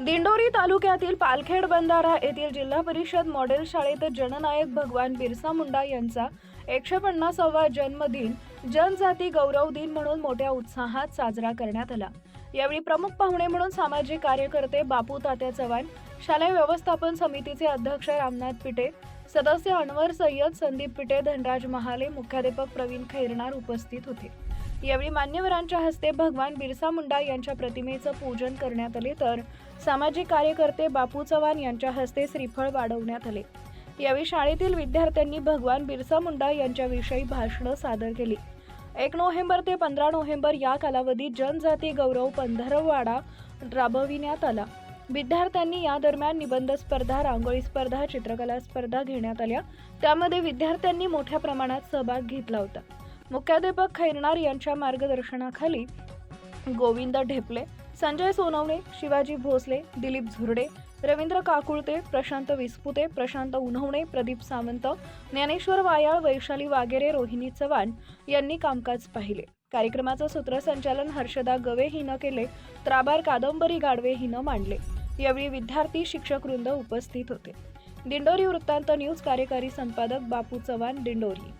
दिंडोरी तालुक्यातील पालखेड बंधारा येथील जिल्हा परिषद मॉडेल शाळेत जननायक भगवान बिरसा मुंडा यांचा एकशे पन्नासावा जन्मदिन जनजाती गौरव दिन म्हणून मोठ्या उत्साहात साजरा करण्यात आला. यावेळी प्रमुख पाहुणे म्हणून सामाजिक कार्यकर्ते बापू तात्या चव्हाण शालेय व्यवस्थापन समितीचे अध्यक्ष रामनाथ पिटे सदस्य अनवर सय्यद संदीप पिटे धनराज महाले मुख्याध्यापक प्रवीण खैरनार उपस्थित होते. यावेळी मान्यवरांच्या हस्ते भगवान बिरसा मुंडा यांच्या प्रतिमेचं पूजन करण्यात आले तर सामाजिक कार्यकर्ते बापू चव्हाण यांच्या हस्ते श्रीफळ वाढवण्यात आले. यावेळी शाळेतील विद्यार्थ्यांनी भगवान बिरसा मुंडा यांच्याविषयी भाषणं सादर केली. एक नोव्हेंबर ते पंधरा नोव्हेंबर या कालावधीत जनजाती गौरव पंधरवाडा राबविण्यात आला. विद्यार्थ्यांनी या दरम्यान निबंध स्पर्धा रांगोळी स्पर्धा चित्रकला स्पर्धा घेण्यात आल्या. त्यामध्ये विद्यार्थ्यांनी मोठ्या प्रमाणात सहभाग घेतला होता. मुख्याध्यापक खैरनार यांच्या मार्गदर्शनाखाली गोविंद ढेपले संजय सोनवणे शिवाजी भोसले दिलीप झुरडे रवींद्र काकुळते प्रशांत विस्पुते प्रशांत उन्हवणे प्रदीप सावंत ज्ञानेश्वर वायाळ वैशाली वागेरे रोहिणी चव्हाण यांनी कामकाज पाहिले. कार्यक्रमाचं सूत्रसंचालन हर्षदा गवे हिनं केले त्राबार कादंबरी गाडवे हिनं मांडले. यावेळी विद्यार्थी शिक्षक वृंद उपस्थित होते. दिंडोरी वृत्तांत न्यूज कार्यकारी संपादक बापू चव्हाण दिंडोरी.